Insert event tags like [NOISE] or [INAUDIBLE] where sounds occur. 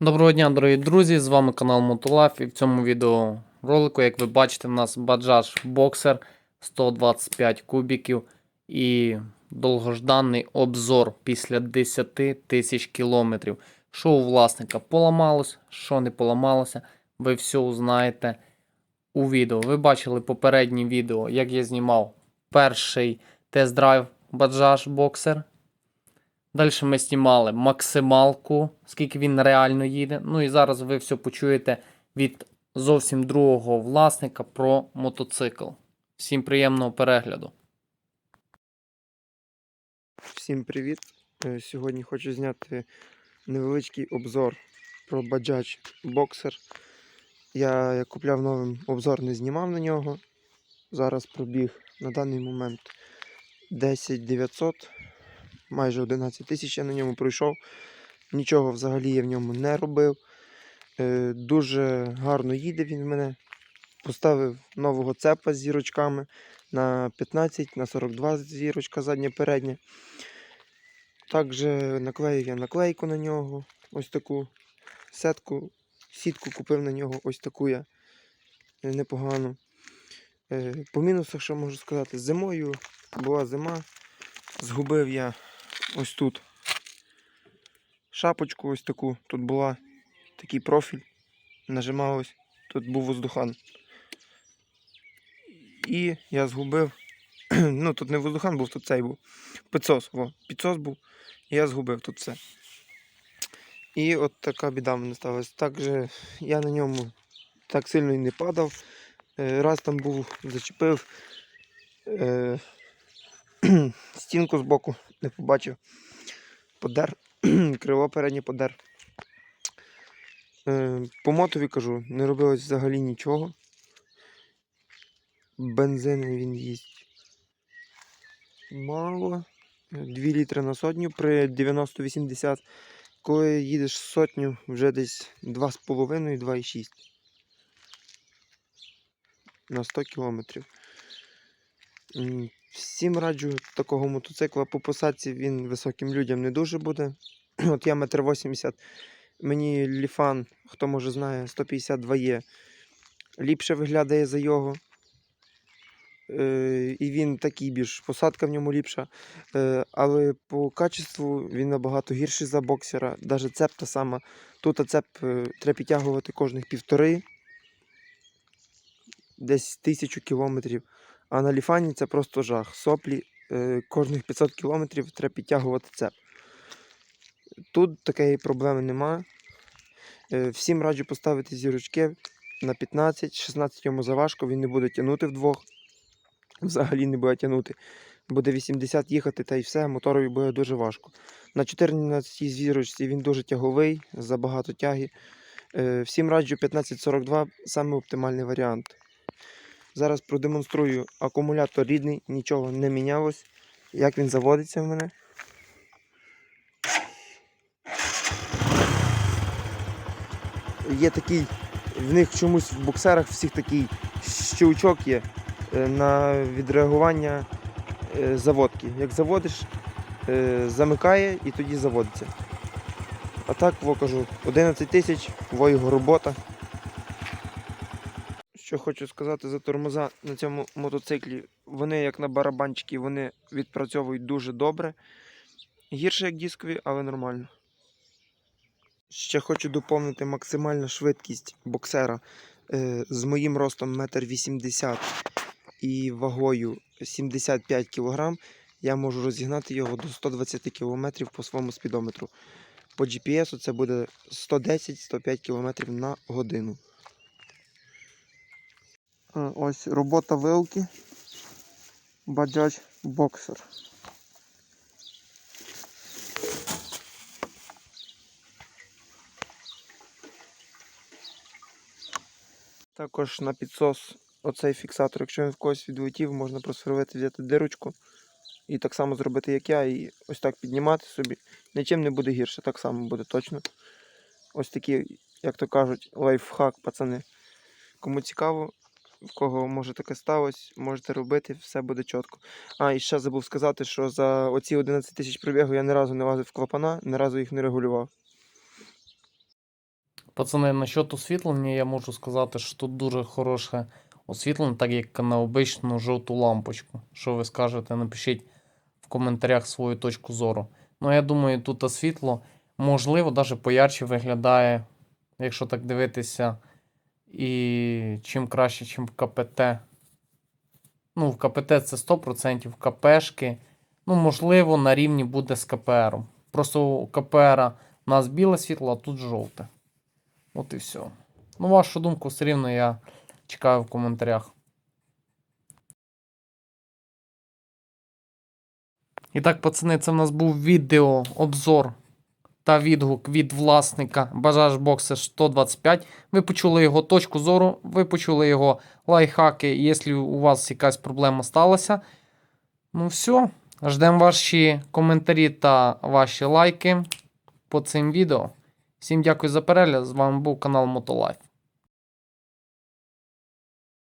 Доброго дня, дорогі друзі! З вами канал Мотолав і в цьому відеоролику, як ви бачите, в нас Bajaj Boxer 125 кубіків і довгожданий обзор після 10 тисяч кілометрів. Що у власника поламалось, що не поламалося, ви все узнаєте у відео. Ви бачили попереднє відео, як я знімав перший тест-драйв Bajaj Boxer. Далі ми знімали максималку, скільки він реально їде. Ну і зараз ви все почуєте від зовсім другого власника про мотоцикл. Всім приємного перегляду. Всім привіт! Е, Сьогодні хочу зняти невеличкий обзор про Bajaj Boxer. Я як купляв новим обзор, не знімав на нього. Зараз пробіг на даний момент 10 900, майже 11 тисяч я на ньому пройшов. Нічого взагалі я в ньому не робив. Е, Дуже гарно їде він в мене. Поставив нового цепа з зірочками на 15, на 42 зірочка задня передня. Також наклеїв я наклейку на нього. Ось таку сетку, сітку купив на нього, ось таку я е, непогану. Е, По мінусах, що можу сказати, зимою була зима. Згубив я ось тут шапочку, ось таку. Тут була такий профіль. Нажимав ось, тут був воздухан. І я згубив. [CLEARS THROAT] Ну, тут не воздухан був, тут цей був. Підсос. Во, підсос був. І я згубив тут все. І от така біда в мене сталася. Так же я на ньому так сильно і не падав. Е, Раз там був, зачепив [CLEARS THROAT] стінку збоку, не побачив. Подер, [CLEARS THROAT] крило переднє подер. Е, По мотові кажу, не робилось взагалі нічого. Бензин він їсть мало. 2 літри на сотню при 90-80. Коли їдеш сотню, вже десь 2,5-2,6 на 100 кілометрів. М, Всім раджу такого мотоцикла по посадці він високим людям не дуже буде. [CLEARS THROAT] От я метр 80. Мені ліфан, хто може знає, 152 є. Ліпше виглядає за його. Е, і він такий більш посадка в ньому ліпша. Е, але по качеству він набагато гірший за боксера. Навіть цеп та сама. Тут цеп е, треба підтягувати кожних півтори, десь тисячу кілометрів. А на ліфані це просто жах. Соплі е, кожних 500 кілометрів треба підтягувати цеп. Тут такої проблеми нема. Е, всім раджу поставити зірочки на 15-16 йому заважко, він не буде тягнути вдвох взагалі не буде тягнути. Буде 80 їхати та й все, моторові буде дуже важко. На 14 зірочці він дуже тяговий, забагато тяги. Е, Всім раджу 1542 саме оптимальний варіант. Зараз продемонструю акумулятор рідний, нічого не мінялось. Як він заводиться в мене. Є такий, в них чомусь в боксерах всіх такий щелчок є е, на відреагування е, заводки. Як заводиш, е, замикає і тоді заводиться. А так, кажу, 11 тисяч, його робота. Що хочу сказати за тормоза на цьому мотоциклі. Вони, як на барабанчики, вони відпрацьовують дуже добре. Гірше, як дискові, але нормально. Ще хочу доповнити максимальну швидкість боксера е, з моїм ростом 1,80 м і вагою 75 кг. Я можу розігнати його до 120 км по своєму спідометру. По GPS це буде 110-105 км на годину. Е, Ось робота вилки. Bajaj Boxer. Також на підсос оцей фіксатор, якщо він в когось відлетів, можна просверлити, взяти дирочку і так само зробити, як я, і ось так піднімати собі. Нічим не буде гірше, так само буде точно. Ось такий, як то кажуть, лайфхак, пацани. Кому цікаво, в кого може таке сталося, можете робити, все буде чітко. А, і ще забув сказати, що за оці 11 тисяч пробігу я ні разу не лазив в клапана, ні разу їх не регулював. Пацани, насчет освітлення я можу сказати, що тут дуже хороше освітлення, так як на обичну жовту лампочку. Що ви скажете, напишіть в коментарях свою точку зору. Ну, я думаю, тут світло, можливо, навіть поярче виглядає, якщо так дивитися, і чим краще, чим в КПТ. Ну, в КПТ це 100%, в КПшки. Ну, можливо, на рівні буде з КПРом. Просто у КПР у нас біле світло, а тут жовте. От і все. Ну, вашу думку все рівно я чекаю в коментарях. І так, пацани, це в нас був відео, обзор та відгук від власника Бажаж Boxer 125. Ви почули його точку зору, ви почули його лайфхаки, якщо у вас якась проблема сталася. Ну все, ждемо ваші коментарі та ваші лайки по цим відео. Всім дякую за перегляд. З вами був канал Мотолайф.